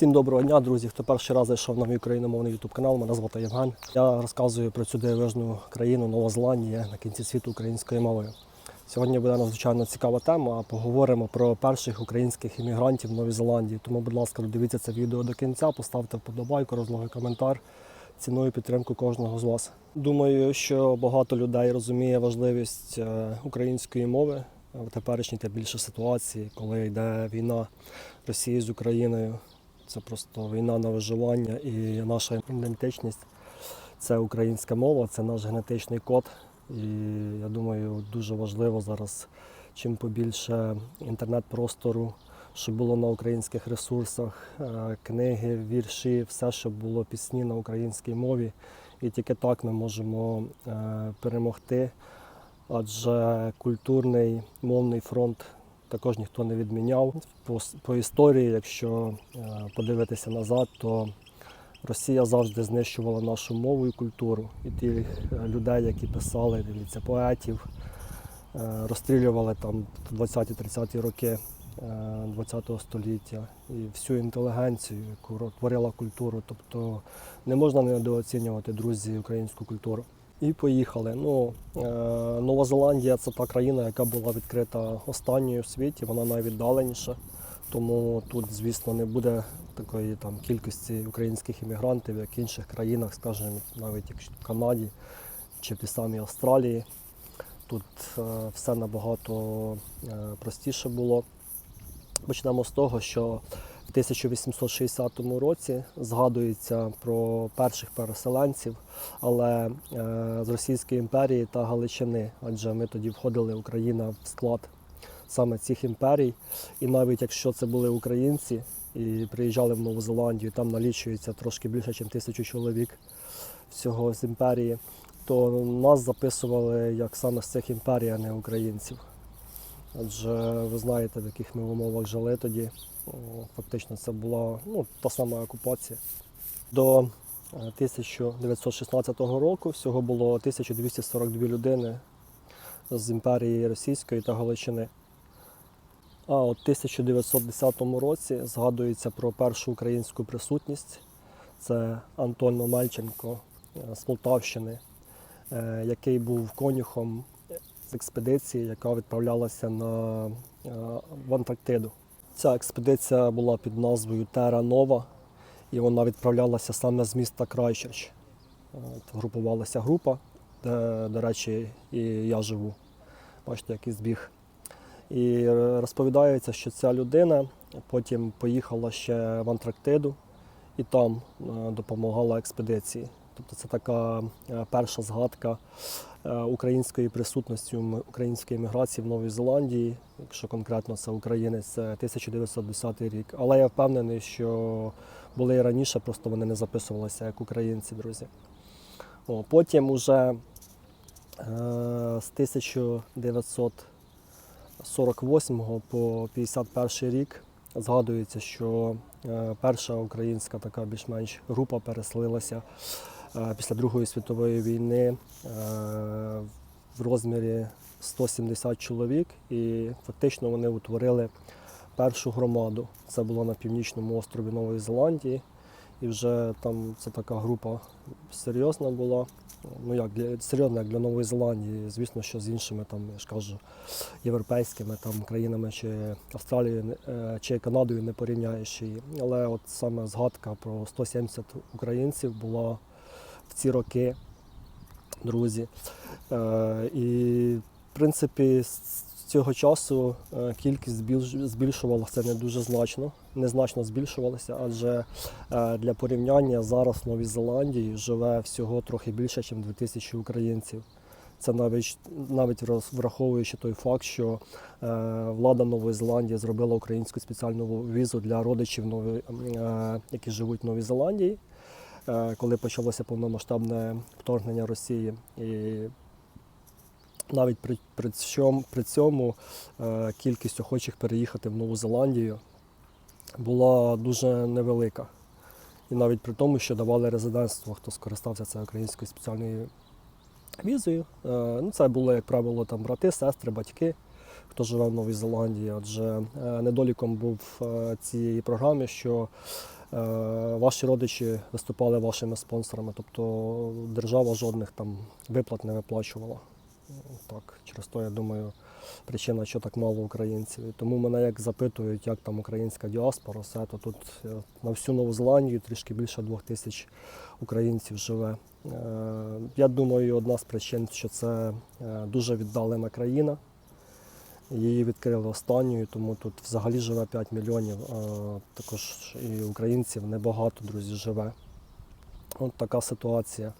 Всім доброго дня, друзі. Хто перший раз зайшов на мій україномовний YouTube канал, мене звати Євген. Я розказую про цю дивовижну країну Нова Зеландія на кінці світу українською мовою. Сьогодні буде надзвичайно цікава тема. Поговоримо про перших українських іммігрантів в Новій Зеландії. Тому, будь ласка, додивіться це відео до кінця, поставте вподобайку, розлогий коментар. Ціную підтримку кожного з вас. Думаю, що багато людей розуміє важливість е, української мови в теперішній та більше ситуації, коли йде війна Росії з Україною. Це просто війна на виживання і наша ідентичність це українська мова, це наш генетичний код. І я думаю, дуже важливо зараз чим побільше інтернет-простору, щоб було на українських ресурсах, е, книги, вірші, все, щоб було пісні на українській мові. І тільки так ми можемо е, перемогти. Адже культурний мовний фронт також ніхто не відміняв. По, по історії, якщо е, подивитися назад, то Росія завжди знищувала нашу мову і культуру. І тих е, людей, які писали, дивіться, поетів, е, розстрілювали там в 20-30-ті роки ХХ століття і всю інтелігенцію, яку творила культуру. Тобто не можна недооцінювати друзі українську культуру. І поїхали. Ну, е, Нова Зеландія це та країна, яка була відкрита останньою в світі, вона найвіддаленіша. Тому тут, звісно, не буде такої там кількості українських іммігрантів, як в інших країнах, скажімо, навіть якщо в Канаді чи в тій самій Австралії. Тут е, все набагато е, простіше було. Почнемо з того, що в 1860 році згадується про перших переселенців, але е, з Російської імперії та Галичини, адже ми тоді входили Україна в склад саме цих імперій. І навіть якщо це були українці і приїжджали в Нову Зеландію, там налічується трошки більше, ніж тисячу чоловік всього з імперії, то нас записували як саме з цих імперій, а не українців. Адже ви знаєте, в яких ми умовах жили тоді. Фактично це була ну, та сама окупація. До е, 1916 року всього було 1242 людини з імперії Російської та Галичини. А от в 1910 році згадується про першу українську присутність. Це Антон Омельченко е, з Полтавщини, е, який був конюхом з експедиції, яка відправлялася на, е, в Антарктиду. Ця експедиція була під назвою Тера Нова, і вона відправлялася саме з міста Крайчерч. Групувалася група, де, до речі, і я живу. Бачите, який збіг. І розповідається, що ця людина потім поїхала ще в Антарктиду і там е, допомагала експедиції. Тобто це така е, перша згадка е, української присутності української міграції в Новій Зеландії, якщо конкретно це українець, це 1910 рік. Але я впевнений, що були і раніше, просто вони не записувалися як українці, друзі. О, потім уже е, з 1948 по 51 рік згадується, що е, перша українська така більш-менш група переселилася е, після Другої світової війни е, в розмірі 170 чоловік, і фактично вони утворили першу громаду. Це було на північному острові Нової Зеландії. І вже там це така група серйозна була. Ну як для серйозна, як для Нової Зеландії, звісно, що з іншими там, я ж кажу, європейськими там країнами чи Австралією е, чи Канадою не порівняєш її. Але от саме згадка про 170 українців була в ці роки, друзі. Е, І в принципі з цього часу е, кількість збільшувалася не дуже значно, незначно збільшувалася, адже е, для порівняння зараз в Новій Зеландії живе всього трохи більше, ніж 2000 українців. Це навіть навіть враховуючи той факт, що е, влада Нової Зеландії зробила українську спеціальну візу для родичів, нові, е, які живуть в Новій Зеландії, коли почалося повномасштабне вторгнення Росії. І навіть при, при, цьому, при цьому е, кількість охочих переїхати в Нову Зеландію була дуже невелика. І навіть при тому, що давали резидентство, хто скористався цією українською спеціальною візою. Е, ну, це були, як правило, там брати, сестри, батьки, хто живе в Новій Зеландії. Адже е, недоліком був е, цієї програми, що ваші родичі виступали вашими спонсорами, тобто держава жодних там виплат не виплачувала. Так, через то, я думаю, причина, що так мало українців. І тому мене як запитують, як там українська діаспора, все, то тут е, на всю Нову Зеландію трішки більше двох тисяч українців живе. Е, Я думаю, одна з причин, що це е, дуже віддалена країна. Її відкрили останньою, тому тут взагалі живе 5 мільйонів. Також і українців небагато, друзі, живе. От така ситуація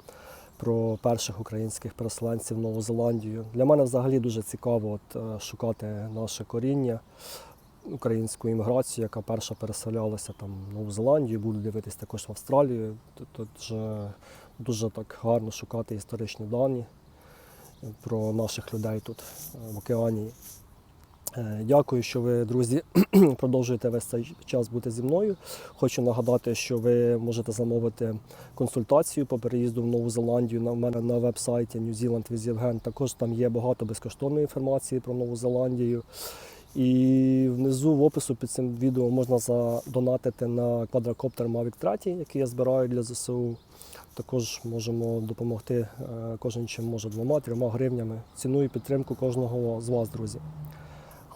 про перших українських переселенців в Нову Зеландію. Для мене взагалі дуже цікаво от, е, шукати наше коріння, українську імміграцію, яка перша переселялася там в Нову Зеландію, буду дивитись також в Австралію. Тут, вже дуже так гарно шукати історичні дані про наших людей тут е, в Океанії. Е, Дякую, що ви, друзі, продовжуєте весь цей час бути зі мною. Хочу нагадати, що ви можете замовити консультацію по переїзду в Нову Зеландію на мене на веб-сайті New Zealand with Євген. Також там є багато безкоштовної інформації про Нову Зеландію. І внизу в опису під цим відео можна задонатити на квадрокоптер Mavic 3, який я збираю для ЗСУ. Також можемо допомогти е, кожен чим може двома, трьома гривнями. Ціную підтримку кожного з вас, друзі.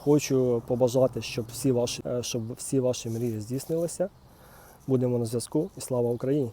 Хочу побажати, щоб всі ваші, е, щоб всі ваші мрії здійснилися. Будемо на зв'язку і слава Україні!